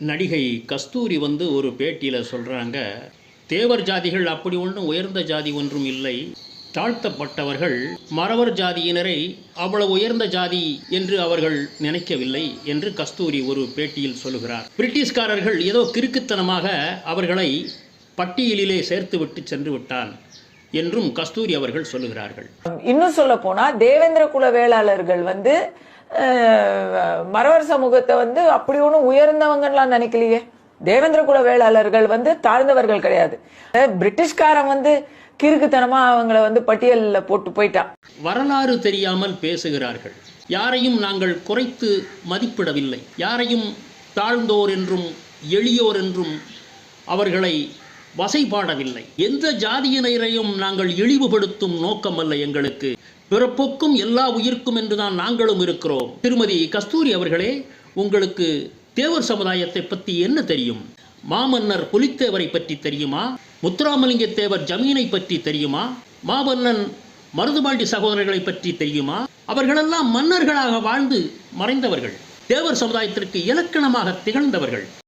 நடிகை கஸ்தூரி வந்து ஒரு பேட்டியில் சொல்கிறாங்க தேவர் ஜாதிகள் அப்படி ஒன்றும் உயர்ந்த ஜாதி ஒன்றும் இல்லை. தாழ்த்தப்பட்டவர்கள் மறவர் ஜாதியினரை அவ்வளவு உயர்ந்த ஜாதி என்று அவர்கள் நினைக்கவில்லை என்று கஸ்தூரி ஒரு பேட்டியில் சொல்லுகிறார். பிரிட்டிஷ்காரர்கள் ஏதோ கிறுக்குத்தனமாக அவர்களை பட்டியலிலே சேர்த்து விட்டு சென்று விட்டான் என்றும் கஸ்தூரி அவர்கள் சொல்லுகிறார்கள். இன்னும் சொல்ல போனா தேவேந்திர குல வேளாளர்கள் வந்து மறவர் சமூகத்தை வந்து அப்படி ஒன்றும் உயர்ந்தவங்கலாம் நினைக்கலையே. தேவேந்திர குல வேளாளர்கள் வந்து தாழ்ந்தவர்கள் கிடையாது. பிரிட்டிஷ்காரன் வந்து கிறுக்குத்தனமா அவங்கள வந்து பட்டியலில் போட்டு போயிட்டான். வரலாறு தெரியாமல் பேசுகிறார்கள். யாரையும் நாங்கள் குறைத்து மதிப்பிடவில்லை. யாரையும் தாழ்ந்தோர் என்றும் எளியோர் என்றும் அவர்களை வசைபாடவில்லை. எந்த ஜாதியினரையும் நாங்கள் இழிவுபடுத்தும் நோக்கமல்ல எங்களுக்கு. பிறப்புக்கும் எல்லா உயிர்க்கும் என்றுதான் நாங்களும் இருக்கிறோம். திருமதி கஸ்தூரி அவர்களே உங்களுக்கு தேவர் சமுதாயத்தை பற்றி என்ன தெரியும்? மாமன்னர் புலித்தேவரை பற்றி தெரியுமா? முத்துராமலிங்க தேவர் ஜமீனை பற்றி தெரியுமா? மாமன்னன் மருதுபாண்டி சகோதரர்களை பற்றி தெரியுமா? அவர்களெல்லாம் மன்னர்களாக வாழ்ந்து மறைந்தவர்கள். தேவர் சமுதாயத்திற்கு இலக்கணமாக திகழ்ந்தவர்கள்.